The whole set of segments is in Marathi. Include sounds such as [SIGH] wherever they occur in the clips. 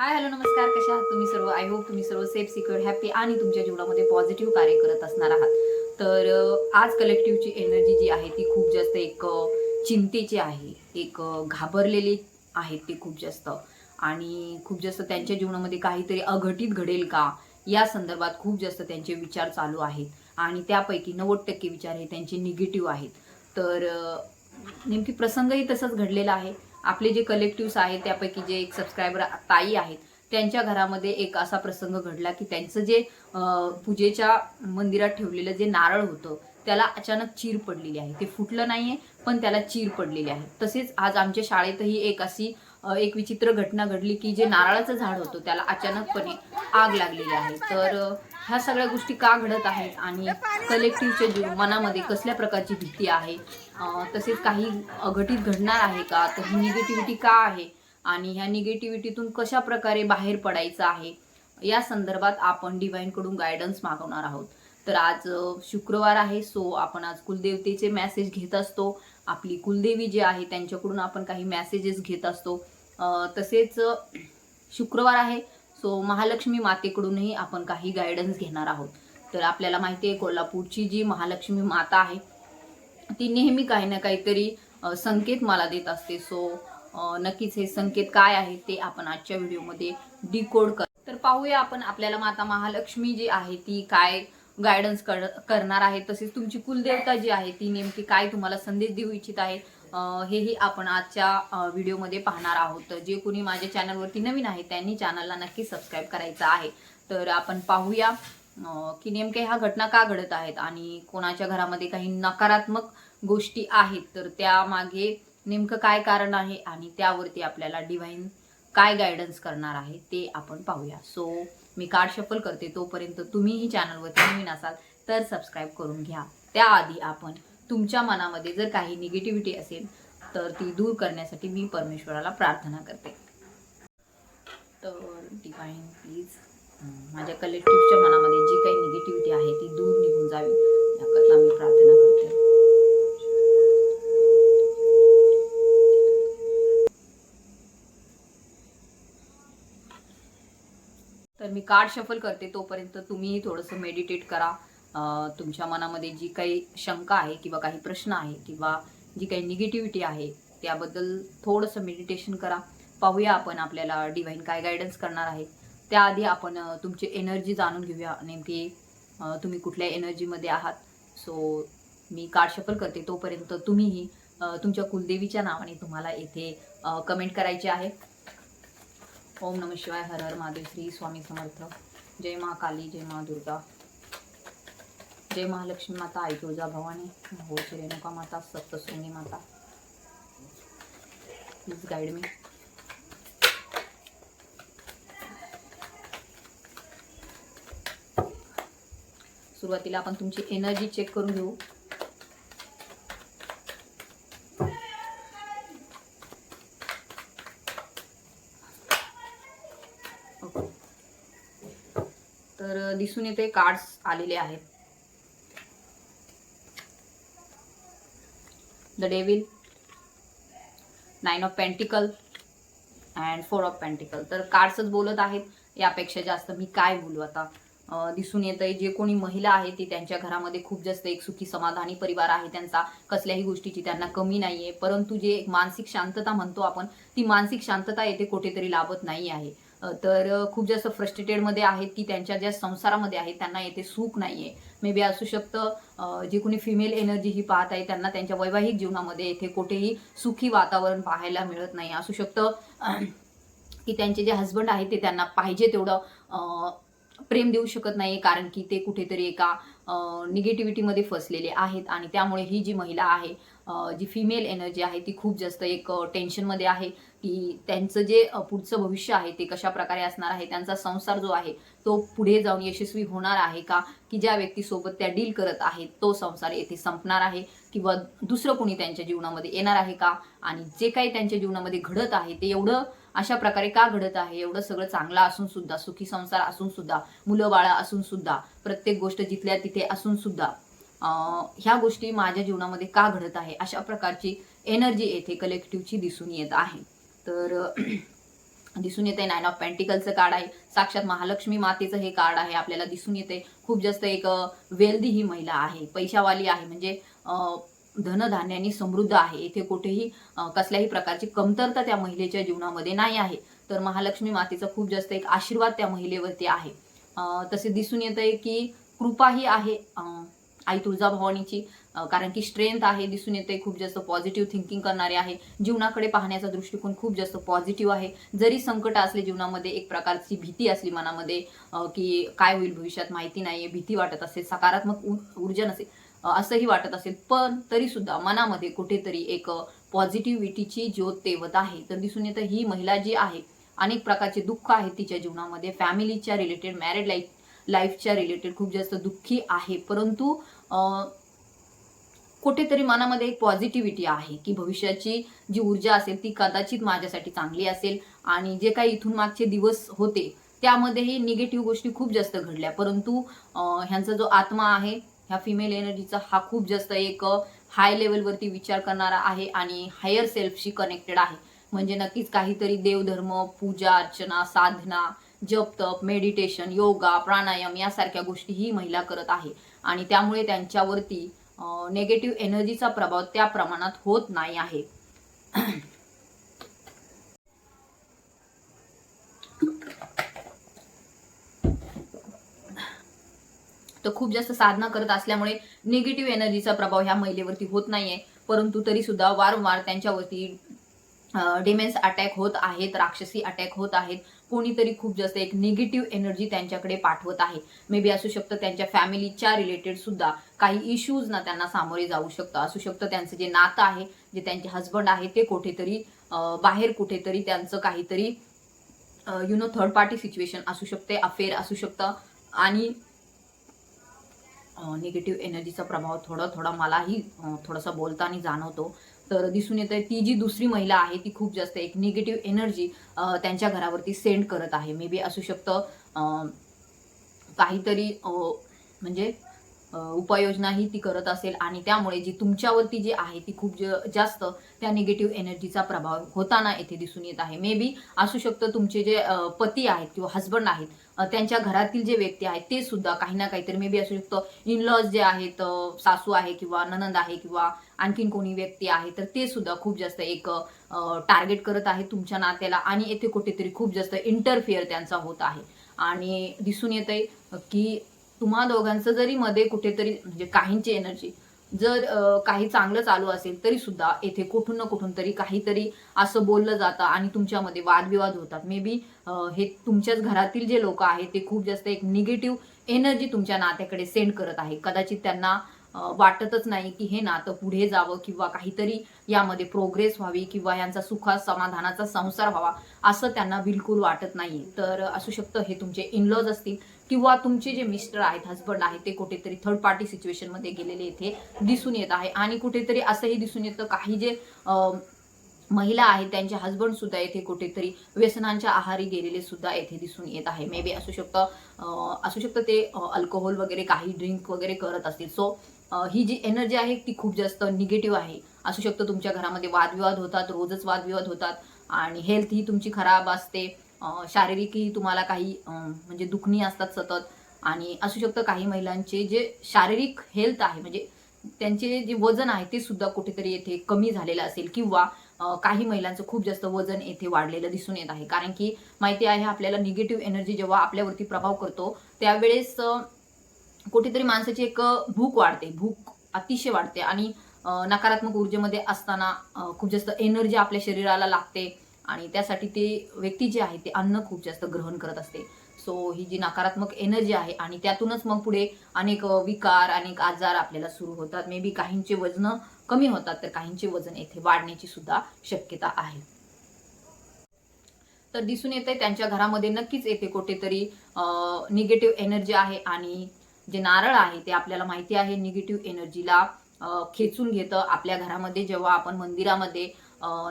हाय हॅलो नमस्कार. कशा आहात तुम्ही सर्व? आय होप तुम्ही सर्व सेफ सिक्युअर हॅपी आणि तुमच्या जीवनामध्ये पॉझिटिव्ह कार्य करत असणार आहात. तर आज कलेक्टिव्हची एनर्जी जी आहे ती खूप जास्त एक चिंतेची आहे. एक घाबरलेली आहेत ते खूप जास्त. आणि खूप जास्त त्यांच्या जीवनामध्ये काहीतरी अघटित घडेल का? या संदर्भात खूप जास्त त्यांचे विचार चालू आहेत. आणि त्यापैकी नव्वद टक्के विचार हे त्यांचे निगेटिव्ह आहेत. तर नेमकी प्रसंगही तसंच घडलेला आहे. आपले जे कलेक्टिव्स आहेत त्यापैकी जे एक सबस्क्रायबर ताई आहेत त्यांच्या घरामध्ये एक असा प्रसंग घडला की त्यांचं जे पूजेच्या मंदिरात ठेवलेलं जे नारळ होतं त्याला अचानक चीर पडलेली आहे. ते फुटलं नाहीये पण त्याला चीर पडलेली आहे. तसेच आज आमच्या शाळेतही एक अशी एक विचित्र घटना घडली की जे नारळाचं झाड होतं त्याला अचानकपणे आग लागलेली आहे. तर ह्या सगळ्या गोष्टी का घडत आहेत आणि कलेक्टिव्हच्या जीव मनामध्ये कसल्या प्रकारची भीती आहे तसेच काही अघटित घडणार आहे का? तर ही निगेटिव्हिटी का आहे? आणि ह्या निगेटिव्हिटीतून कशा प्रकारे बाहेर पडायचं आहे? या संदर्भात आपण डिवाईनकडून गायडन्स मागवणार आहोत. तर आज शुक्रवार आहे सो आपण आज कुलदेवतेचे मेसेज घेत असतो. आपली कुलदेवी जी आहे त्यांच्याकडून आपण काही मॅसेजेस घेत असतो. तसेच शुक्रवार आहे सो महालक्ष्मी मातेकडूनही आपण काही गायडन्स घेणार आहोत. तर आपल्याला माहिती आहे कोल्हापूरची जी महालक्ष्मी माता आहे ती नेहमी काही ना काहीतरी संकेत मला देत असते. सो नक्कीच हे संकेत काय आहे ते आपण आजच्या व्हिडिओमध्ये डिकोड कर तर पाहूया आपण आपल्याला माता महालक्ष्मी जी आहे ती काय गायडन्स कर करणार आहे. तसेच तुमची कुलदेवता जी आहे ती नेमकी काय तुम्हाला संदेश देऊ इच्छित आहे? हेही आपण आजच्या व्हिडिओमध्ये पाहणार आहोत. तर जे कोणी माझ्या चॅनलवरती नवीन आहे त्यांनी चॅनलला नक्की सबस्क्राईब करायचं आहे. तर आपण पाहूया की नेमक्या ह्या घटना का घडत आहेत आणि कोणाच्या घरामध्ये काही नकारात्मक गोष्टी आहेत. तर त्यामागे नेमकं काय कारण आहे आणि त्यावरती आपल्याला डिव्हाइन काय गायडन्स करणार आहे ते आपण पाहूया. सो मी कार्ड शफल करते तोपर्यंत तुम्हीही चॅनलवरती नवीन असाल तर सबस्क्राईब करून घ्या. त्याआधी आपण तुमच्या मनामध्ये जर काही निगेटिव्हिटी असेल तर ती दूर करण्यासाठी मी परमेश्वराला प्रार्थना करते. तर डिवाईन प्लीज माझ्या कलेक्टिव्हच्या मनामध्ये जी काही निगेटिव्हिटी आहे ती दूर निघून जावी. याकरता मी प्रार्थना करते. तर मी कार्ड शफल करते तोपर्यंत तुम्हीही थोडंसं मेडिटेट करा. तुमच्या मनामध्ये जी काही शंका आहे किंवा काही प्रश्न आहे किंवा जी काही निगेटिव्हिटी आहे त्याबद्दल थोडंसं मेडिटेशन करा. पाहूया आपण आपल्याला डिवाईन काय गायडन्स करणार आहे. त्याआधी आपण तुमची एनर्जी जाणून घेऊया. नेमकी तुम्ही कुठल्या एनर्जीमध्ये आहात? सो मी कार्ड शफल करते. तोपर्यंत तुम्हीही तुमच्या कुलदेवीच्या नावाने तुम्हाला येथे कमेंट करायचे आहे. ओम नम शिवाय. हर हर महादेव. श्री स्वामी समर्थ. जय महाकाली जय मा दुर्गा. जय महालक्ष्मी माता आई तुळजा भवानी हो श्री रेणुका माता सप्तशृंगी माता. प्लीज गाईड मी सुरुवातीला आपण तुमची एनर्जी चेक करून घेऊ. तर दिसून येते कार्ड्स आलेले आहेत. The devil nine of pentacle and four of pentacle तर कार्ड्सच बोलत आहेत. यापेक्षा जास्त मी काय बोलू आता? दिसून येत आहे जे कोणी महिला आहे ती त्यांच्या घरामध्ये खूप जास्त एक सुखी समाधानी परिवार आहे. त्यांचा कसल्याही गोष्टीची त्यांना कमी नाहीये. परंतु जे मानसिक शांतता म्हणतो आपण ती मानसिक शांतता येथे कुठेतरी लाभत नाही आहे. तर खूप जास्त फ्रस्ट्रेटेडमध्ये आहेत की त्यांच्या ज्या संसारामध्ये आहेत त्यांना येथे सुख नाहीये. मे बी असू शकतं जे कोणी फिमेल एनर्जी ही पाहत आहे त्यांना त्यांच्या वैवाहिक जीवनामध्ये येथे कुठेही सुखी वातावरण पाहायला मिळत नाही. असू शकतं [CLEARS THROAT] की त्यांचे जे हस्बंड आहेत ते त्यांना पाहिजे तेवढं प्रेम देऊ शकत नाही कारण की ते कुठेतरी एका निगेटिव्हिटीमध्ये फसलेले आहेत आणि त्यामुळे ही जी महिला आहे जी फिमेल एनर्जी आहे ती खूप जास्त एक टेन्शनमध्ये आहे. की त्यांचं जे पुढचं भविष्य आहे ते कशा प्रकारे असणार आहे त्यांचा संसार जो आहे तो पुढे जाऊन यशस्वी होणार आहे का? की ज्या व्यक्तीसोबत त्या डील करत आहेत तो संसार येथे संपणार आहे? किंवा दुसरं कोणी त्यांच्या जीवनामध्ये येणार आहे का? आणि जे काही त्यांच्या जीवनामध्ये घडत आहे ते एवढं अशा प्रकारे का घडत आहे? एवढं सगळं चांगलं असून सुद्धा सुखी संसार असून सुद्धा मुलं बाळा असून सुद्धा प्रत्येक गोष्ट जिथल्या तिथे असून सुद्धा ह्या गोष्टी माझ्या जीवनामध्ये का घडत आहे अशा प्रकारची एनर्जी येथे कलेक्टिव्हची दिसून येत आहे. तर [CLEARS THROAT] दिसून येते नाईन ऑफ पेंटिकलचं कार्ड आहे. साक्षात महालक्ष्मी मातेचं हे कार्ड आहे. आपल्याला दिसून येते खूप जास्त एक वेल्दी ही महिला आहे. पैशावाली आहे. म्हणजे धनधान्याने धनधान्यानी समृद्ध आहे. इथे कुठेही कसल्याही प्रकारची कमतरता त्या महिलेच्या जीवनामध्ये नाही आहे. तर महालक्ष्मी मातेचा खूप जास्त एक आशीर्वाद त्या महिलेवरती आहे. तसे दिसून येत आहे की कृपाही आहे आई तुळजाभवानीची अं, कारण की स्ट्रेंथ आहे दिसून येते खूप जास्त पॉझिटिव्ह थिंकिंग करणारे आहे. जीवनाकडे पाहण्याचा दृष्टिकोन खूप जास्त पॉझिटिव्ह आहे. जरी संकट असले जीवनामध्ये एक प्रकारची भीती असली मनामध्ये की काय होईल भविष्यात माहिती नाहीये भीती वाटत असेल सकारात्मक ऊर्जा नसेल असंही वाटत असेल पण तरी सुद्धा मनामध्ये कुठेतरी एक पॉझिटिव्हिटीची ज्योत तेवत आहे. तर दिसून येतं ही महिला जी आहे अनेक प्रकारचे दुःख आहेत तिच्या जीवनामध्ये. फॅमिलीच्या रिलेटेड मॅरिड लाईफ लाईफच्या रिलेटेड खूप जास्त दुःखी आहे. परंतु कुठेतरी मनामध्ये एक पॉझिटिव्हिटी आहे की भविष्याची जी ऊर्जा असेल ती कदाचित माझ्यासाठी चांगली असेल आणि जे काही इथून मागचे दिवस होते त्यामध्येही निगेटिव्ह गोष्टी खूप जास्त घडल्या. परंतु ह्यांचा जो आत्मा आहे ह्या फिमेल एनर्जीचा हा खूप जास्त एक हाय लेवलवरती विचार करणारा आहे आणि हायर सेल्फशी कनेक्टेड आहे. म्हणजे नक्कीच काहीतरी देवधर्म पूजा अर्चना साधना जप तप मेडिटेशन योगा प्राणायाम यासारख्या गोष्टी ही महिला करत आहे. आणि त्यामुळे त्यांच्यावरती नेगेटिव्ह एनर्जीचा प्रभाव त्या प्रमाणात होत नाही आहे. तर खूप जास्त साधना करत असल्यामुळे निगेटिव्ह एनर्जीचा प्रभाव ह्या महिलेवरती होत नाहीये. परंतु तरी सुद्धा वारंवार त्यांच्यावरती डिमेन्स अटॅक होत आहेत राक्षसी अटॅक होत आहेत. कोणीतरी खूप जास्त एक निगेटिव्ह एनर्जी त्यांच्याकडे पाठवत आहे. मे बी असू शकतं त्यांच्या फॅमिलीच्या रिलेटेड सुद्धा काही इश्यूज ना त्यांना सामोरे जाऊ शकतं. असू शकतं त्यांचं जे नातं आहे जे त्यांचे हस्बंड आहे ते कुठेतरी बाहेर कुठेतरी त्यांचं काहीतरी you know third party situation असू शकते अफेअर असू शकतं. आणि निगेटिव्ह एनर्जीचा प्रभाव थोडा थोडा मलाही थोडासा बोलताना जाणवतो. तर दिसून येत आहे ती जी दुसरी महिला आहे ती खूप जास्त एक निगेटिव्ह एनर्जी त्यांच्या घरावरती सेंड करत आहे. मे बी असू शकतं काहीतरी म्हणजे उपाययोजना उपाययोजनाही ती करत असेल आणि त्यामुळे जी तुमच्यावरती जी आहे ती खूप ज- जास्त त्या निगेटिव्ह एनर्जीचा प्रभाव होताना येथे दिसून येत आहे. मे बी असू शकतं तुमचे जे पती आहेत किंवा हस्बंड आहेत त्यांच्या घरातील जे व्यक्ती आहेत ते सुद्धा काही ना काहीतरी मे बी असू शकतं. इनलॉज जे आहेत सासू आहे किंवा ननंद आहे किंवा आणखीन कोणी व्यक्ती आहे तर ते सुद्धा खूप जास्त एक टार्गेट करत आहे तुमच्या नात्याला आणि येथे कुठेतरी खूप जास्त इंटरफिअर त्यांचा होत आहे. आणि दिसून येत आहे की तुम्हा दोघांचं जरी मध्ये कुठेतरी म्हणजे काहींची एनर्जी जर काही चांगलं चालू असेल तरी सुद्धा येथे कुठून ना कुठून तरी काहीतरी असं बोललं जातं आणि तुमच्यामध्ये वादविवाद होतात. मे बी हे तुमच्याच घरातील जे लोक आहेत ते खूप जास्त एक निगेटिव्ह एनर्जी तुमच्या नात्याकडे सेंड करत आहे. कदाचित त्यांना वाटतच नाही की हे नातं पुढे जावं किंवा काहीतरी यामध्ये प्रोग्रेस व्हावी किंवा यांचा सुखा समाधानाचा संसार व्हावा असं त्यांना बिलकुल वाटत नाही तर असू शकतं हे तुमचे इनलॉज असतील किंवा तुमचे जे मिस्टर आहेत हजबंड आहेत ते कुठेतरी थर्ड पार्टी सिच्युएशनमध्ये गेलेले इथे दिसून येत आहे. आणि कुठेतरी असंही दिसून येतं काही जे महिला आहेत त्यांचे हजबंड सुद्धा येथे कुठेतरी व्यसनांच्या आहारी गेलेले सुद्धा येथे दिसून येत आहे. मे बी असू शकतं असू शकतं ते अल्कोहोल वगैरे काही ड्रिंक वगैरे करत असतील. सो ही जी एनर्जी आहे ती खूप जास्त निगेटिव्ह आहे. असू शकतं तुमच्या घरामध्ये वादविवाद होतात रोजच वादविवाद होतात आणि हेल्थ ही तुमची खराब असते. शारीरिकही तुम्हाला काही म्हणजे दुखणी असतात सतत. आणि असू शकतं काही महिलांचे जे शारीरिक हेल्थ आहे म्हणजे त्यांचे जे वजन आहे ते सुद्धा कुठेतरी येथे कमी झालेलं असेल किंवा काही महिलांचं खूप जास्त वजन येथे वाढलेलं दिसून येत आहे. कारण की माहिती आहे आपल्याला निगेटिव्ह एनर्जी जेव्हा आपल्यावरती प्रभाव करतो त्यावेळेस कुठेतरी माणसाची एक भूक वाढते. भूक अतिशय वाढते आणि नकारात्मक ऊर्जेमध्ये असताना खूप जास्त एनर्जी आपल्या शरीराला लागते आणि त्यासाठी ते व्यक्ती जे आहे ते अन्न खूप जास्त ग्रहण करत असते. सो ही जी नकारात्मक एनर्जी आहे आणि त्यातूनच मग पुढे अनेक विकार अनेक आजार आपल्याला सुरू होतात. मे बी काहींचे वजन कमी होतात तर काहींचे वजन येथे वाढण्याची सुद्धा शक्यता आहे. तर दिसून येते त्यांच्या घरामध्ये नक्कीच येथे कुठेतरी निगेटिव्ह एनर्जी आहे आणि जे नारळ आहे ते आपल्याला माहिती आहे निगेटिव्ह एनर्जीला खेचून घेतं. आपल्या घरामध्ये जेव्हा आपण मंदिरामध्ये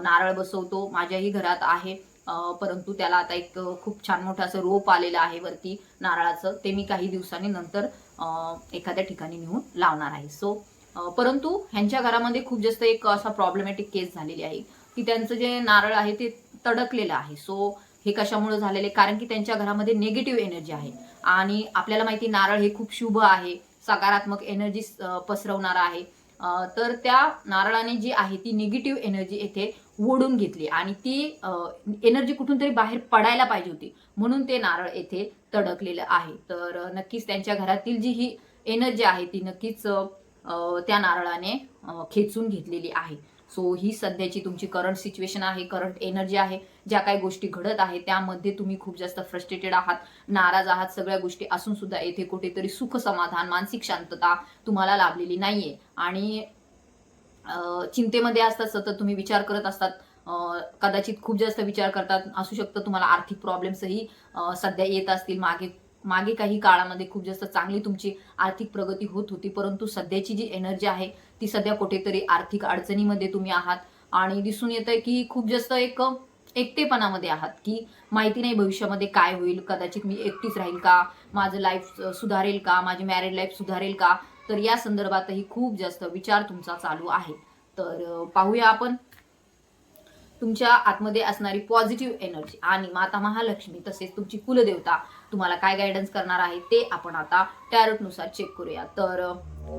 नारळ बसवतो माझ्याही घरात आहे. परंतु त्याला आता एक खूप छान मोठं असं रोप आलेलं आहे वरती नारळाचं. ते मी काही दिवसांनी नंतर एखाद्या ठिकाणी नेऊन लावणार आहे. सो परंतु ह्यांच्या घरामध्ये खूप जास्त एक असा प्रॉब्लेमॅटिक केस झालेली आहे की त्यांचं जे नारळ आहे ते तडकलेलं आहे. सो हे कशामुळे झालेले कारण की त्यांच्या घरामध्ये निगेटिव्ह एनर्जी आहे. आणि आपल्याला माहिती नारळ हे खूप शुभ आहे सकारात्मक एनर्जी पसरवणारा आहे. तर त्या नारळाने जी आहे ती निगेटिव्ह एनर्जी येथे ओढून घेतली आणि ती एनर्जी कुठून तरी बाहेर पडायला पाहिजे होती. म्हणून ते नारळ येथे तडकलेलं आहे. तर नक्कीच त्यांच्या घरातील जी ही एनर्जी आहे ती नक्कीच त्या नारळाने खेचून घेतलेली आहे. सो ही सध्याची तुमची करंट सिच्युएशन आहे करंट एनर्जी आहे ज्या काही गोष्टी घडत आहे त्यामध्ये तुम्ही खूप जास्त फ्रस्ट्रेटेड आहात नाराज आहात सगळ्या गोष्टी असून सुद्धा येथे कुठेतरी सुख समाधान मानसिक शांतता तुम्हाला लाभलेली नाहीये. आणि चिंतेमध्ये असतात सतत तुम्ही विचार करत असतात कदाचित खूप जास्त विचार करतात असू शकतं तुम्हाला आर्थिक प्रॉब्लेम्सही सध्या येत असतील मागे मागे काही काळामध्ये खूप जास्त चांगली तुमची आर्थिक प्रगती होत होती परंतु सध्याची जी एनर्जी आहे ती सध्या कुठेतरी आर्थिक अडचणीमध्ये तुम्ही आहात. आणि दिसून येत आहे की खूप जास्त एक एकटेपणामध्ये आहात की माहिती नाही भविष्यामध्ये काय होईल कदाचित मी एकटीच राहील का माझं लाईफ सुधारेल का माझी मॅरिड लाईफ सुधारेल का? तर या संदर्भातही खूप जास्त विचार तुमचा चालू आहे. तर पाहूया आपण. तुमच्या आतमध्ये असणारी पॉझिटिव्ह एनर्जी आणि माता महालक्ष्मी तसेच तुमची कुलदेवता तुम्हाला काय गायडन्स करणार आहे ते आपण आता टॅरोटनुसार चेक करूया. तर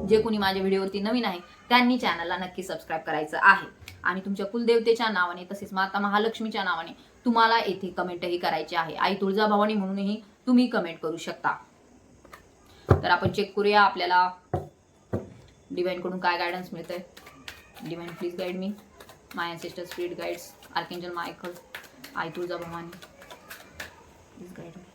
जे कोणी माझ्या व्हिडिओवरती नवीन आहे त्यांनी चॅनलला नक्की सबस्क्राईब करायचं आहे. आणि तुमच्या कुलदेवतेच्या नावाने तसेच माता महालक्ष्मीच्या नावाने तुम्हाला येथे कमेंटही करायची आहे. आई तुळजाभवानी म्हणूनही तुम्ही कमेंट करू शकता. तर आपण चेक करूया आपल्याला. डिवाईनकडून काय गायडन्स मिळतंय? Divine please guide me my ancestor spirit guides archangel Michael I Tuljabhavani please guide me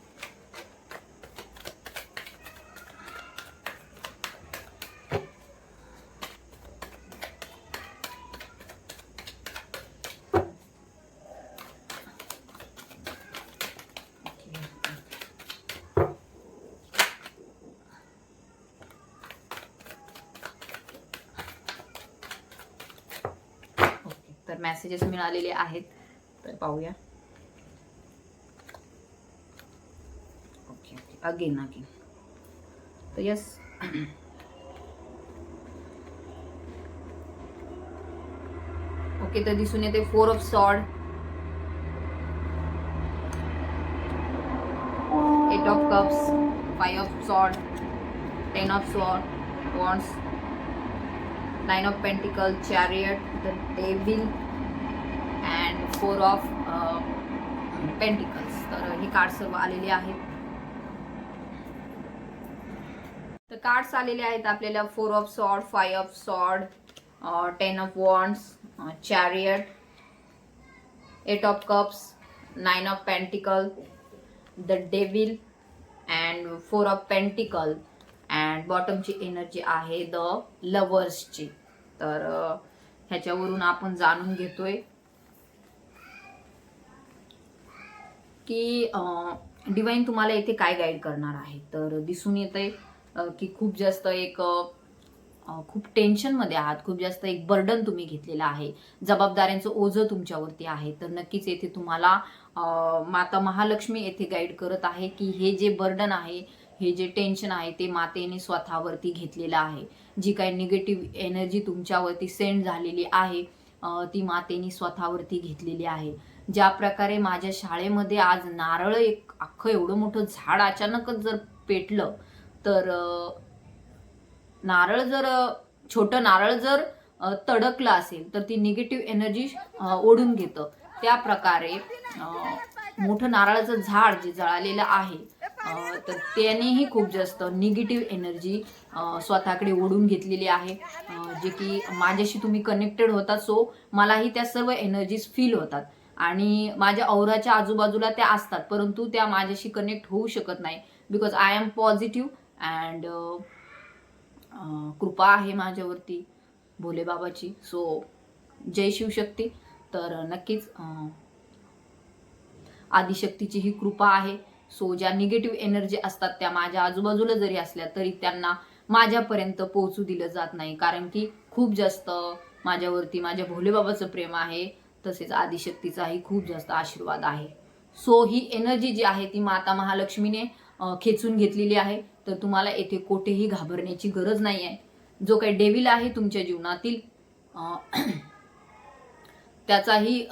तर मेसेजेस मिळालेले आहेत. तर पाहूया. ओके अगेन अगेन तर यस ओके तर दिसून येते four of sword eight of cups five of sword ten of sword wands nine of pentacle chariot the devil four of pentacles तर हे कार्ड सर्व आलेले आहेत. तर कार्ड्स आलेले आहेत आपल्याला. Four of sword five of sword ten of wands chariot eight of cups nine of pentacle the devil and four of pentacle and बॉटमची energy आहे द लवर्सची तर ह्याच्यावरून आपण जाणून घेतोय. की डिवाईन तुम्हाला इथे काय गाईड करणार आहे? तर दिसून येत आहे की खूप जास्त एक खूप टेन्शनमध्ये आहात. खूप जास्त एक बर्डन तुम्ही घेतलेलं आहे. जबाबदाऱ्यांचं ओझं तुमच्यावरती आहे. तर नक्कीच येथे तुम्हाला माता महालक्ष्मी येथे गाईड करत आहे की हे जे बर्डन आहे हे जे टेन्शन आहे ते मातेने स्वतःवरती घेतलेलं आहे. जी काही निगेटिव्ह एनर्जी तुमच्यावरती सेंड झालेली आहे ती मातेने स्वतःवरती घेतलेली आहे. ज्या प्रकारे माझ्या शाळेमध्ये आज नारळ एक अख्खं एवढं मोठं झाड अचानकच जर पेटलं तर नारळ जर छोटं नारळ जर तडकलं असेल तर ती निगेटिव्ह एनर्जी ओढून घेतं. त्या प्रकारे मोठं नारळाचं झाड जे जळालेलं आहे तर त्यानेही खूप जास्त निगेटिव्ह एनर्जी स्वतःकडे ओढून घेतलेली आहे. जे की माझ्याशी तुम्ही कनेक्टेड होता सो मलाही त्या सर्व एनर्जीज फील होतात. आणि माझ्या औराच्या आजूबाजूला त्या असतात परंतु त्या माझ्याशी कनेक्ट होऊ शकत नाही. Because I am positive and कृपा आहे माझ्यावरती भोलेबाबाची. सो जय शिवशक्ती. तर नक्कीच आदिशक्तीची ही कृपा आहे. सो ज्या निगेटिव्ह एनर्जी असतात त्या माझ्या आजूबाजूला जरी असल्या तरी त्यांना माझ्यापर्यंत पोहोचू दिलं जात नाही. कारण की खूप जास्त माझ्यावरती माझ्या भोलेबाबाचं प्रेम आहे. तसेच आदिशक्तीचाही खूप जास्त आशीर्वाद आहे. सो ही एनर्जी जी आहे ती माता महालक्ष्मीने खेचून घेतलेली आहे. तर तुम्हाला येथे कोठेही घाबरण्याची गरज नाही आहे जो काही डेविल आहे तुमच्या जीवनातील [CLEARS THROAT] त्याचाही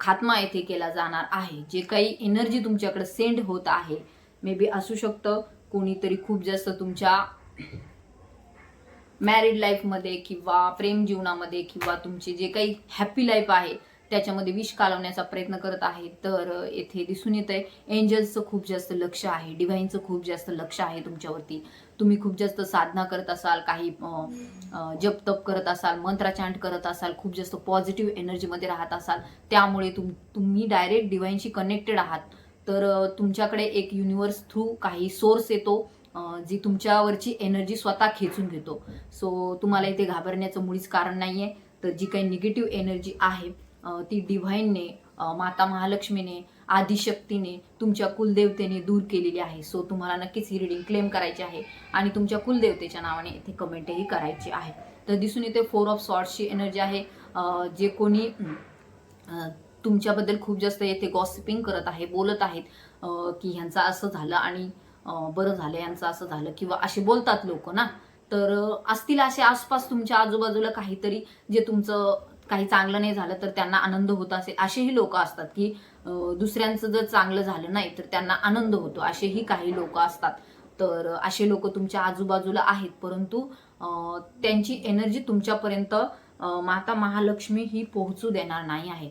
खात्मा येथे केला जाणार आहे. जे काही एनर्जी तुमच्याकडे सेंड होत आहे मे बी असू शकतं कोणीतरी खूप जास्त तुमच्या [CLEARS THROAT] मॅरिड लाईफमध्ये किंवा प्रेम जीवनामध्ये किंवा तुमची जे काही हॅपी लाईफ आहे त्याच्यामध्ये विष कालवण्याचा प्रयत्न करत आहे. तर येथे दिसून येत आहे एंजल्सचं खूप जास्त लक्ष आहे. डिव्हाइनचं खूप जास्त लक्ष आहे तुमच्यावरती. तुम्ही खूप जास्त साधना करत असाल काही जप तप करत असाल मंत्राचांट करत असाल खूप जास्त पॉझिटिव्ह एनर्जीमध्ये राहत असाल त्यामुळे तुम तुम्ही डायरेक्ट डिव्हाइनशी कनेक्टेड आहात. तर तुमच्याकडे एक युनिवर्स थ्रू काही सोर्स येतो जी तुमच्यावरची एनर्जी स्वतः खेचून घेतो. सो तुम्हाला इथे घाबरण्याचं मुळीच कारण नाही आहे तर जी काही निगेटिव्ह एनर्जी आहे ती डिव्हाइनने माता महालक्ष्मीने आदिशक्तीने तुमच्या कुलदेवतेने दूर केलेली आहे. सो तुम्हाला नक्कीच ही रिडिंग क्लेम करायची आहे आणि तुमच्या कुलदेवतेच्या नावाने इथे कमेंटही करायची आहे. तर दिसून येते फोर ऑफ सॉर्ट्सची एनर्जी आहे. जे कोणी तुमच्याबद्दल खूप जास्त येथे गॉसिपिंग करत आहे बोलत आहेत की ह्यांचं असं झालं आणि बरं झालं यांचं असं झालं किंवा असे बोलतात लोक ना. तर असतील असे आसपास तुमच्या आजूबाजूला काहीतरी जे तुमचं काही चांगलं नाही झालं तर त्यांना आनंद होत असेल असेही लोक असतात की दुसऱ्यांचं जर चांगलं झालं नाही तर त्यांना आनंद होतो असेही काही लोक असतात. तर असे लोक तुमच्या आजूबाजूला आहेत परंतु त्यांची एनर्जी तुमच्यापर्यंत माता महालक्ष्मी ही पोहोचू देणार नाही आहे.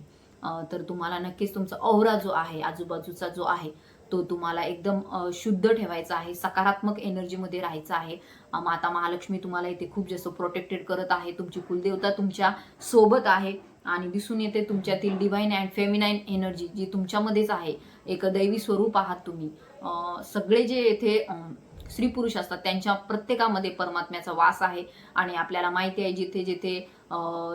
तर तुम्हाला नक्कीच तुमचा औरा जो आहे आजूबाजूचा जो आहे तो तुम्हाला एकदम शुद्ध ठेवायचा आहे सकारात्मक एनर्जीमध्ये राहायचं आहे. माता महालक्ष्मी तुम्हाला इथे खूप जास्त प्रोटेक्टेड करत आहे. तुमची कुलदेवता तुमच्यासोबत आहे आणि दिसून येते तुमच्यातील डिव्हाइन अँड फेमिनाईन एनर्जी जी तुमच्यामध्येच आहे. एक दैवी स्वरूप आहात तुम्ही. सगळे जे येथे स्त्री पुरुष असतात त्यांच्या प्रत्येकामध्ये परमात्म्याचा वास आहे आणि आपल्याला माहिती आहे जिथे जिथे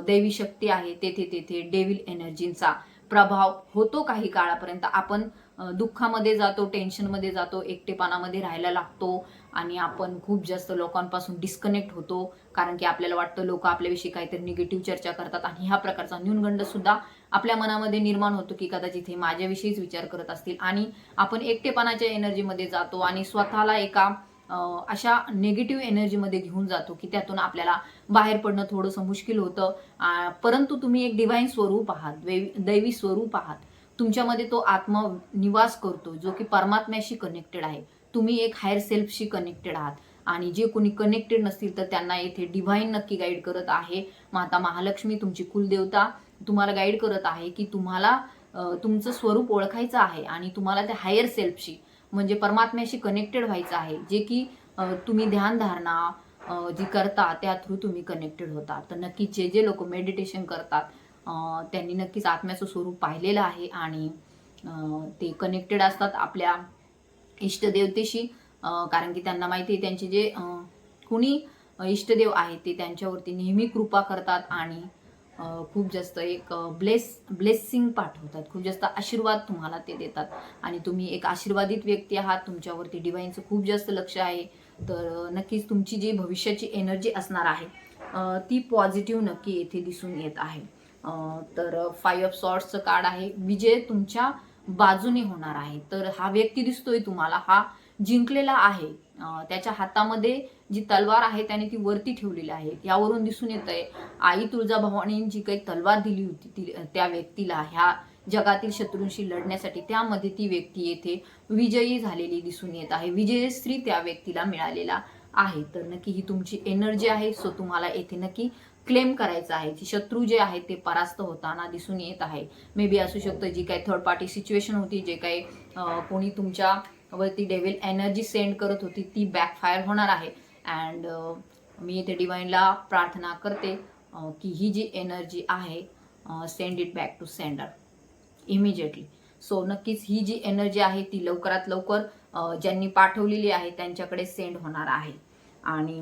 दैवी शक्ती आहे तेथे तेथे डेविल एनर्जींचा प्रभाव होतो काही काळापर्यंत. आपण दुःखामध्ये जातो टेन्शनमध्ये जातो एकटेपणामध्ये राहायला लागतो आणि आपण खूप जास्त लोकांपासून डिस्कनेक्ट होतो. कारण की आपल्याला वाटतं लोक आपल्याविषयी काहीतरी निगेटिव्ह चर्चा करतात आणि ह्या प्रकारचा न्यूनगंड सुद्धा आपल्या मनामध्ये निर्माण होतो की कदाचित हे माझ्याविषयीच विचार करत असतील. आणि आपण एकटेपणाच्या एनर्जीमध्ये जातो आणि स्वतःला एका अशा निगेटिव्ह एनर्जीमध्ये घेऊन जातो की त्यातून आपल्याला बाहेर पडणं थोडंसं मुश्किल होतं. परंतु तुम्ही एक डिव्हाइन स्वरूप आहात दैवी दैवी स्वरूप आहात. तुमच्यामध्ये तो आत्मनिवास करतो जो की परमात्म्याशी कनेक्टेड आहे. तुम्ही एक हायर सेल्फशी कनेक्टेड आहात. आणि जे कोणी कनेक्टेड नसतील तर त्यांना येथे डिव्हाइन नक्की गाईड करत आहे. माता महालक्ष्मी तुमची कुलदेवता तुम्हाला गाईड करत आहे की तुम्हाला तुमचं स्वरूप ओळखायचं आहे आणि तुम्हाला त्या हायर सेल्फशी म्हणजे परमात्म्याशी कनेक्टेड व्हायचं आहे. जे की तुम्ही ध्यानधारणा जी करता त्या थ्रू तुम्ही कनेक्टेड होता. तर नक्की जे जे लोक मेडिटेशन करतात त्यांनी नक्कीच आत्म्याचं स्वरूप पाहिलेलं आहे आणि ते कनेक्टेड असतात आपल्या इष्टदेवतेशी कारण की त्यांना माहिती आहे त्यांचे जे कुणी इष्टदेव आहेत ते त्यांच्यावरती नेहमी कृपा करतात आणि खूप जास्त एक ब्लेस ब्लेसिंग पाठवतात. खूप जास्त आशीर्वाद तुम्हाला ते देतात. आणि तुम्ही एक आशीर्वादित व्यक्ती आहात तुमच्यावरती डिवाईनचं खूप जास्त लक्ष आहे. तर नक्कीच तुमची जी भविष्याची एनर्जी असणार आहे ती पॉझिटिव्ह नक्की येथे दिसून येत आहे. तर फाईव्ह ऑफ सॉर्ट्सचं कार्ड आहे. विजय तुमच्या बाजूने होणार आहे. तर हा व्यक्ती दिसतोय तुम्हाला. हा जिंकलेला आहे. त्याच्या हातामध्ये जी तलवार आहे त्याने ती वरती ठेवलेली आहे. यावरून दिसून येत आहे आई तुळजाभवानीने जी काही तलवार दिली होती ती त्या व्यक्तीला. ह्या जगातील शत्रूंशी लढण्यासाठी त्यामध्ये ती व्यक्ती येथे विजयी झालेली दिसून येत आहे. विजयश्री त्या व्यक्तीला मिळालेला आहे. तर नक्की ही तुमची एनर्जी आहे. सो तुम्हाला येथे नक्की क्लेम करायचं आहे. की शत्रू जे आहेत ते परास्त होताना दिसून येत आहे. मे बी असू शकतं जी काही थर्ड पार्टी सिच्युएशन होती जे काही कोणी तुमच्या वरती डेव्हिल एनर्जी सेंड करत होती ती बॅकफायर होणार आहे. अँड मी इथे डिवाईनला प्रार्थना करते की ही जी एनर्जी आहे send it back to sender immediately so नक्कीच ही जी एनर्जी आहे ती लवकरात लवकर ज्यांनी पाठवलेली आहे त्यांच्याकडे सेंड होणार आहे. आणि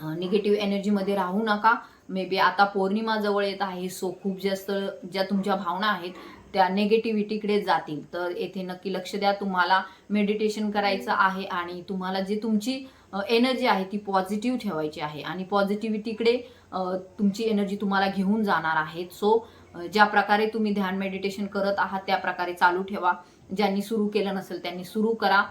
निगेटिव्ह एनर्जीमध्ये राहू नका. मे बी आता पौर्णिमा जवळ येत आहे सो खूप जास्त ज्या तुमच्या भावना आहेत त्या निगेटिव्हिटीकडे जातील. तर येथे नक्की लक्ष द्या तुम्हाला मेडिटेशन करायचं आहे आणि तुम्हाला जी तुमची एनर्जी आहे ती पॉझिटिव्ह ठेवायची आहे. आणि पॉझिटिव्हिटीकडे तुमची एनर्जी तुम्हाला घेऊन जाणार आहे. सो ज्या प्रकारे तुम्ही ध्यान मेडिटेशन करत आहात त्या प्रकारे चालू ठेवा. ज्यांनी सुरू केलं नसेल त्यांनी सुरू करा.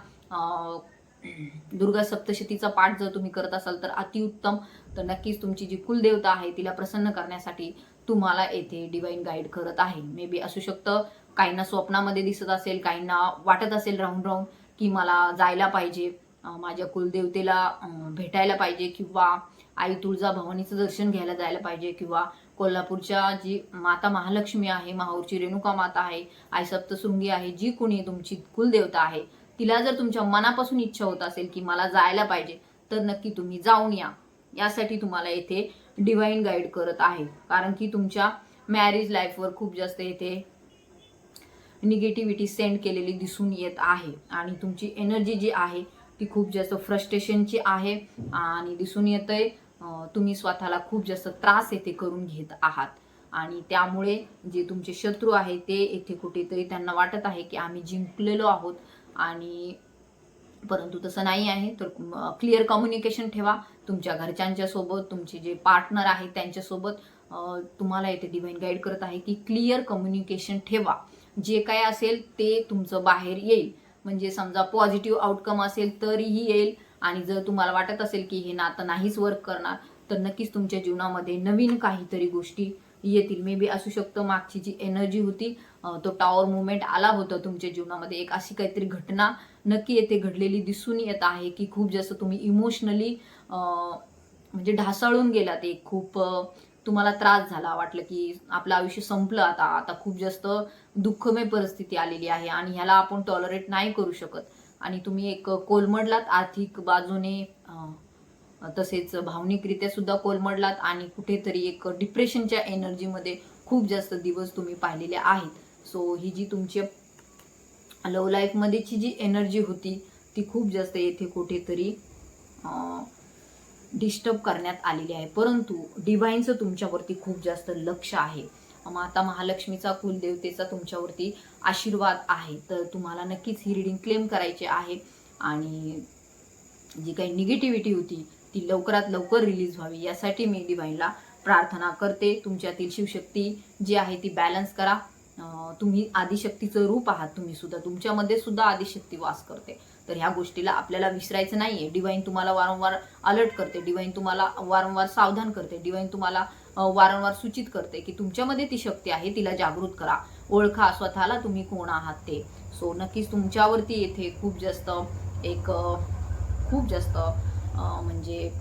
दुर्गा सप्तशतीचा पाठ जर तुम्ही करत असाल तर अतिउत्तम. तर नक्कीच तुमची जी कुलदेवता आहे तिला प्रसन्न करण्यासाठी तुम्हाला येथे डिवाईन गाईड करत आहे. मे बी असू शकतं काहींना स्वप्नामध्ये दिसत असेल काहींना वाटत असेल राहून राहून की मला जायला पाहिजे माझ्या कुलदेवतेला भेटायला पाहिजे किंवा आई तुळजा भवानीचं दर्शन घ्यायला जायला पाहिजे किंवा कोल्हापूरच्या जी माता महालक्ष्मी आहे माहूरची रेणुका माता आहे आई सप्तशृंगी आहे जी कोणी तुमची कुलदेवता आहे तिला जर तुमच्या मनापासून इच्छा होत असेल की मला जायला पाहिजे तर नक्की तुम्ही जाऊन या. यासाठी तुम्हाला येथे डिवाईन गाईड करत आहे. कारण की तुमच्या मॅरेज लाईफवर खूप जास्त येथे निगेटिव्हिटी सेंड केलेली दिसून येत आहे. आणि तुमची एनर्जी जी आहे ती खूप जास्त फ्रस्ट्रेशनची आहे. आणि दिसून येतंय आहे तुम्ही स्वतःला खूप जास्त त्रास येथे करून घेत आहात. आणि त्यामुळे जे तुमचे शत्रू आहे ते येथे कुठेतरी त्यांना वाटत आहे की आम्ही जिंकलेलो आहोत. आणि परंतु तसं नाही आहे. तर क्लिअर कम्युनिकेशन ठेवा. तुमच्या घरच्यांच्यासोबत तुमचे जे पार्टनर आहेत त्यांच्यासोबत तुम्हाला येथे डिवाईन गाईड करत आहे की क्लिअर कम्युनिकेशन ठेवा. जे काय असेल ते तुमचं बाहेर येईल. म्हणजे समजा पॉझिटिव्ह आउटकम असेल तरीही येईल. आणि जर तुम्हाला वाटत असेल की हे नातं नाहीच वर्क करणार तर नक्कीच तुमच्या जीवनामध्ये नवीन काहीतरी गोष्टी येतील. मे बी असू शकतं मागची जी एनर्जी होती तो टॉवर मुवमेंट आला होता तुमच्या जीवनामध्ये. एक अशी काहीतरी घटना नक्की येथे घडलेली दिसून येत आहे की खूप जास्त तुम्ही इमोशनली म्हणजे ढासळून गेलात. एक खूप तुम्हाला त्रास झाला. वाटलं की आपलं आयुष्य संपलं आता. आता खूप जास्त दुःखमय परिस्थिती आलेली आहे आणि ह्याला आपण टॉलरेट नाही करू शकत. आणि तुम्ही एक कोलमडलात आर्थिक बाजूने तसेच भावनिकरित्या सुद्धा कोलमडलात आणि कुठेतरी एक डिप्रेशनच्या एनर्जीमध्ये खूप जास्त दिवस तुम्ही पाहिलेले आहेत. सो ही जी तुमची लव लाईफमध्येची जी एनर्जी होती ती खूप जास्त येथे कुठेतरी डिस्टर्ब करण्यात आलेली आहे. परंतु डिव्हाइनचं तुमच्यावरती खूप जास्त लक्ष आहे. माता महालक्ष्मीचा कुलदेवतेचा तुमच्यावरती आशीर्वाद आहे. तर तुम्हाला नक्कीच ही रिडिंग क्लेम करायची आहे. आणि जी काही निगेटिव्हिटी होती ती लवकरात लवकर रिलीज व्हावी. यासाठी मी डिवाईनला प्रार्थना करते. तुमच्यातील शिवशक्ती जी आहे ती बॅलन्स करा. तुम्ही आदिशक्तीचं रूप आहात. तुम्ही सुद्धा तुमच्यामध्ये सुद्धा आदिशक्ती वास करते. तर ह्या गोष्टीला आपल्याला विसरायचं नाहीये. डिवाईन तुम्हाला वारंवार अलर्ट करते. डिवाईन तुम्हाला वारंवार सावधान करते. डिवाईन तुम्हाला वारंवार सूचित करते की तुमच्यामध्ये ती शक्ती आहे. तिला जागृत करा. ओळखा स्वतःला तुम्ही कोण आहात ते. सो नक्कीच तुमच्यावरती येथे खूप जास्त एक खूप जास्त म्हणजे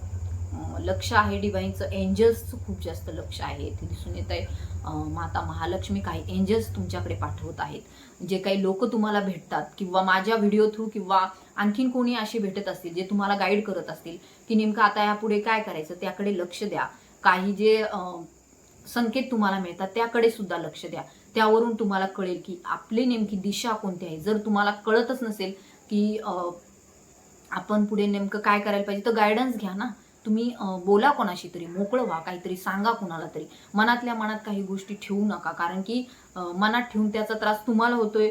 लक्ष आहे डिवाईनचं एंजल्सचं खूप जास्त लक्ष आहे. ते दिसून येत आहे माता महालक्ष्मी काही एंजल्स तुमच्याकडे पाठवत आहेत. जे काही लोक तुम्हाला भेटतात किंवा माझ्या व्हिडिओ थ्रू किंवा आणखीन कोणी असे भेटत असतील जे तुम्हाला गाईड करत असतील की नेमकं आता यापुढे काय करायचं त्याकडे लक्ष द्या. काही जे संकेत तुम्हाला मिळतात त्याकडे सुद्धा लक्ष द्या. त्यावरून तुम्हाला कळेल की आपली नेमकी दिशा कोणती आहे. जर तुम्हाला कळतच नसेल की आपण पुढे नेमकं काय करायला पाहिजे तर गायडन्स घ्या ना. तुम्ही बोला कोणाशी तरी मोकळं व्हा काहीतरी सांगा कोणाला तरी. मनातल्या मनात काही गोष्टी ठेवू नका कारण की मनात ठेवून त्याचा त्रास तुम्हाला होतोय.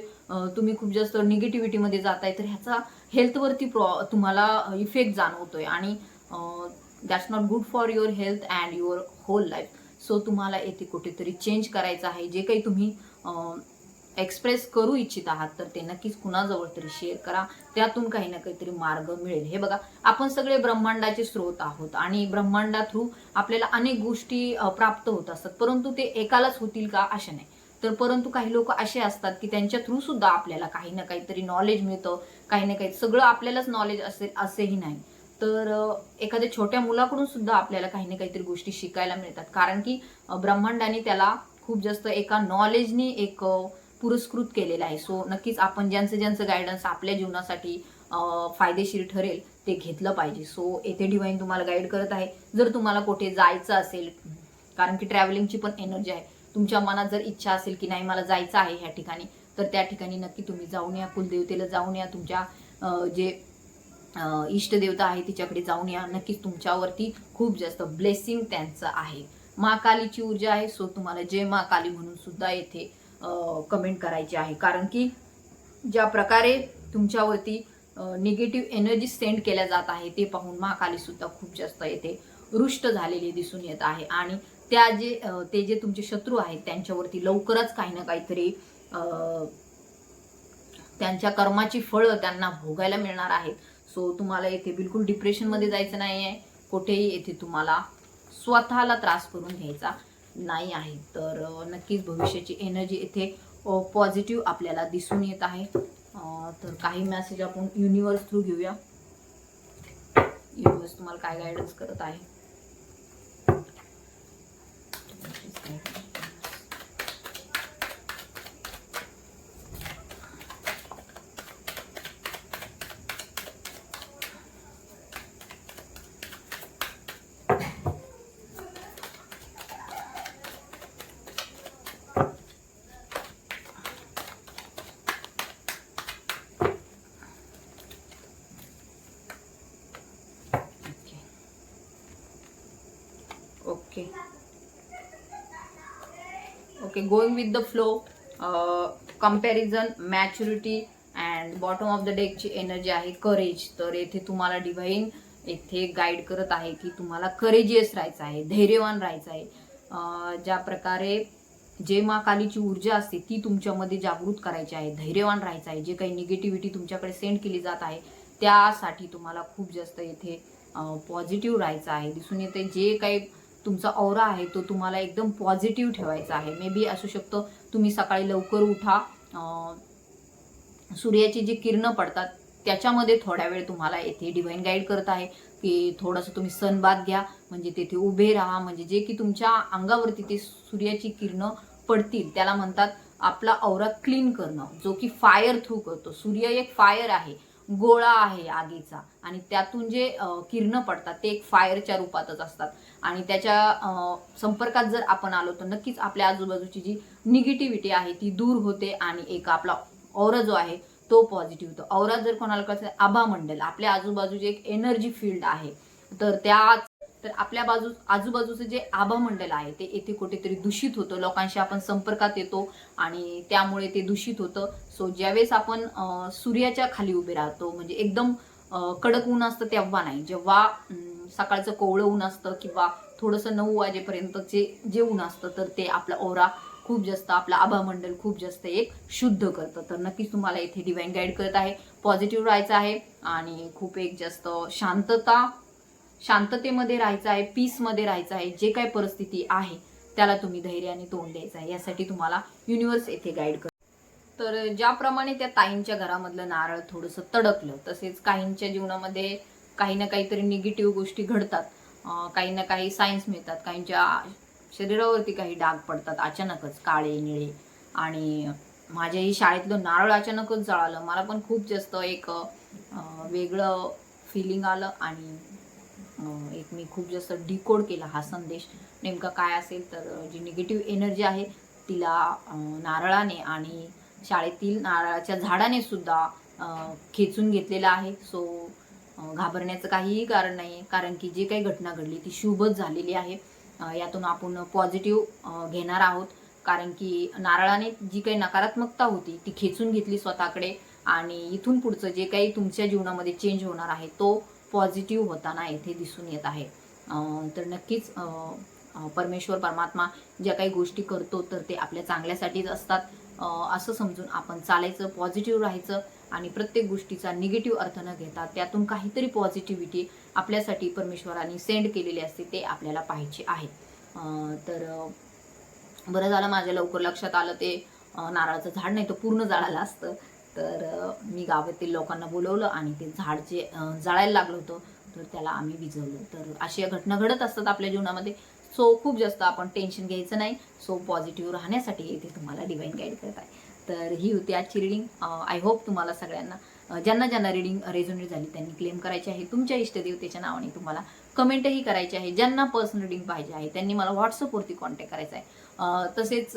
तुम्ही खूप जास्त निगेटिव्हिटीमध्ये जाताय तर ह्याचा हेल्थवरती प्रॉ तुम्हाला इफेक्ट जाणवतोय. आणि that's not good for your health and your whole life so तुम्हाला येथे कुठेतरी चेंज करायचं आहे. जे काही तुम्ही एक्सप्रेस करू इच्छित आहात तर ते नक्कीच कुणाजवळ तरी शेअर करा. त्यातून काही ना काहीतरी मार्ग मिळेल. हे बघा आपण सगळे ब्रह्मांडाचे स्रोत आहोत आणि ब्रह्मांडा थ्रू आपल्याला अनेक गोष्टी प्राप्त होत असतात. परंतु ते एकालाच होतील का? अशा नाही. तर परंतु काही लोक असे असतात की त्यांच्या थ्रू सुद्धा आपल्याला काही ना काहीतरी नॉलेज मिळतं. काही ना काही सगळं आपल्यालाच नॉलेज असेल असेही नाही. तर एखाद्या छोट्या मुलाकडून सुद्धा आपल्याला काही ना काहीतरी गोष्टी शिकायला मिळतात. कारण की ब्रह्मांडाने त्याला खूप जास्त एका नॉलेजने एक पुरस्कृत केलेलं आहे. सो नक्कीच आपण ज्यांचं ज्यांचं गायडन्स आपल्या जीवनासाठी फायदेशीर ठरेल ते घेतलं पाहिजे. सो येथे डिवाईन तुम्हाला गाईड करत आहे. जर तुम्हाला कुठे जायचं असेल कारण की ट्रॅव्हलिंगची पण एनर्जी आहे. तुमच्या मनात जर इच्छा असेल की नाही मला जायचं आहे ह्या ठिकाणी तर त्या ठिकाणी नक्की तुम्ही जाऊन या कुलदेवतेला जाऊन या तुमच्या जे इष्टदेवता आहे तिच्याकडे जाऊन या. नक्कीच तुमच्यावरती खूप जास्त ब्लेसिंग त्यांचं आहे. महाकालीची ऊर्जा आहे सो तुम्हाला जय महाकाली म्हणून सुद्धा येथे कमेंट करायची आहे. कारण की ज्या प्रकारे तुमच्यावरती निगेटिव्ह एनर्जी सेंड केल्या जात आहे ते पाहून महाकाली सुद्धा खूप जास्त येथे रुष्ट झालेली दिसून येत आहे. आणि त्या जे ते जे तुमचे शत्रू आहेत त्यांच्यावरती लवकरच काही ना काहीतरी त्यांच्या कर्माची फळं त्यांना भोगायला मिळणार आहेत. सो तुम्हाला येथे बिलकुल डिप्रेशनमध्ये जायचं नाही आहे कुठेही येथे तुम्हाला स्वतःला त्रास करून घ्यायचा. नाही आहे. तर नक्कीच भविष्याची एनर्जी इथे पॉझिटिव्ह आपल्याला दिसून येत आहे. तर काही मेसेज आपण युनिवर्स थ्रू घेऊया. युनिवर्स तुम्हाला काय गायडन्स करत आहे okay okay okay going with the flow comparison maturity and bottom of the डेकची एनर्जी आहे करेज तर येथे तुम्हाला डिव्हाइन येथे गाईड करत आहे की तुम्हाला करेजियस राहायचं आहे धैर्यवान राहायचं आहे. ज्या प्रकारे जे महाकालीची ऊर्जा असते ती तुमच्यामध्ये जागृत करायची आहे धैर्यवान राहायचं आहे. जे काही निगेटिव्हिटी तुमच्याकडे सेंड केली जात आहे त्यासाठी तुम्हाला खूप जास्त येथे पॉझिटिव्ह राहायचं आहे. दिसून येते जे काही तुमचा औरा आहे तो तुम्हाला एकदम पॉझिटिव्ह ठेवायचा आहे. मे बी असू शकतं तुम्ही सकाळी लवकर उठा सूर्याची जी किरणं पडतात त्याच्यामध्ये थोड्या वेळ तुम्हाला येथे डिव्हाइन गाईड करत आहे की थोडंसं तुम्ही सनबाद घ्या म्हणजे तेथे उभे राहा म्हणजे जे की तुमच्या अंगावरती ते सूर्याची किरणं पडतील त्याला म्हणतात आपला औरा क्लीन करणं जो की फायर थ्रू करतो. सूर्य एक फायर आहे गोळा आहे आगीचा आणि त्यातून जे किरणं पडतात ते एक फायरच्या रूपातच असतात. आणि त्याच्या संपर्कात जर आपण आलो तर नक्कीच आपल्या आजूबाजूची जी निगेटिव्हिटी आहे ती दूर होते आणि एक आपला औरा जो आहे तो पॉझिटिव्ह होतो. औरा जर कोणाला कळतं आभा मंडल आपल्या आजूबाजूची एक एनर्जी फील्ड आहे. तर त्या तर आपल्या बाजू आजूबाजूचं जे आभा मंडल आहे ते येथे कुठेतरी दूषित होतं. लोकांशी आपण संपर्कात येतो आणि त्यामुळे ते दूषित होतं. सो ज्यावेळेस आपण सूर्याच्या खाली उभे राहतो म्हणजे एकदम कडक ऊन असतं तेव्हा नाही. जेव्हा सकाळचं कोवळं ऊन असतं किंवा थोडंसं नऊ वाजेपर्यंत जे ऊन असतं तर ते आपला ओरा खूप जास्त आपला आभामंडल खूप जास्त एक शुद्ध करतं. तर नक्कीच तुम्हाला इथे डिवाईन गाईड करत आहे पॉझिटिव्ह राहायचं आहे आणि खूप एक जास्त शांतता शांततेमध्ये राहायचं आहे पीसमध्ये राहायचं आहे जे काही परिस्थिती आहे त्याला तुम्ही धैर्याने तोंड द्यायचं आहे. यासाठी तुम्हाला युनिव्हर्स येथे गाईड कर तर ज्याप्रमाणे त्या ताईंच्या घरामधलं नारळ थोडंसं तडकलं तसेच काहींच्या जीवनामध्ये काही ना काहीतरी निगेटिव्ह गोष्टी घडतात. काही ना काही सायन्स मिळतात. काहींच्या शरीरावरती काही डाग पडतात अचानकच काळे निळे. आणि माझ्याही शाळेतलं नारळ अचानकच जळालं. मला पण खूप जास्त एक वेगळं फिलिंग आलं आणि एक मी खूप जास्त डिकोड केला हा संदेश. नेमका काय असेल तर जी निगेटिव्ह एनर्जी आहे तिला नारळाने आणि शाळेतील नारळाच्या झाडाने सुद्धा खेचून घेतलेलं आहे. सो घाबरण्याचं काहीही कारण नाही कारण की जी काही घटना घडली ती शुभच झालेली आहे. यातून आपण पॉझिटिव्ह घेणार आहोत. कारण की नारळाने जी काही नकारात्मकता होती ती खेचून घेतली स्वतःकडे. आणि इथून पुढचं जे काही तुमच्या जीवनामध्ये चेंज होणार आहे तो पॉझिटिव्ह होताना येथे दिसून येत आहे. तर नक्कीच परमेश्वर परमात्मा ज्या काही गोष्टी करतो तर ते आपल्या चांगल्यासाठीच असतात. असं समजून आपण चालायचं पॉझिटिव्ह राहायचं. आणि प्रत्येक गोष्टीचा निगेटिव्ह अर्थ न घेता त्यातून काहीतरी पॉझिटिव्हिटी आपल्यासाठी परमेश्वराने सेंड केलेली असते ते आपल्याला पाहायचे आहे. तर बरं झालं माझ्या लवकर लक्षात आलं ते. नारळाचं झाड नाही तर पूर्ण जळालं असतं. तर मी गावातील लोकांना बोलवलं आणि ते झाड जे जाळायला लागलं होतं तर त्याला आम्ही विजवलं तर अशा घटना घडत असतात आपल्या जीवनामध्ये. सो खूप जास्त आपण टेन्शन घ्यायचं नाही. सो पॉझिटिव्ह राहण्यासाठी इथे तुम्हाला डिवाईन गाईड करत आहे. तर ही होती आजची रिडिंग आय होप तुम्हाला सगळ्यांना ज्यांना ज्यांना रिडिंग रेझोनेट झाली त्यांनी क्लेम करायची आहे. तुमच्या इष्टदेवतेच्या नावाने तुम्हाला कमेंटही करायची आहे. ज्यांना पर्सनल रिडिंग पाहिजे आहे त्यांनी मला व्हॉट्सअपवरती कॉन्टॅक्ट करायचा आहे. तसेच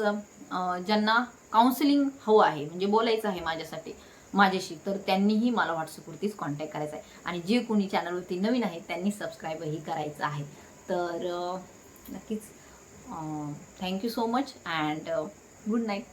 ज्यांना काउन्सिलिंग हवं आहे म्हणजे बोलायचं आहे माझ्यासाठी माझ्याशी तर त्यांनीही मला व्हॉट्सअपवरतीच कॉन्टॅक्ट करायचा आहे. आणि जे कोणी चॅनलवरती नवीन आहेत त्यांनी सबस्क्राईबही करायचं आहे. तर नक्कीच thank you so much and good night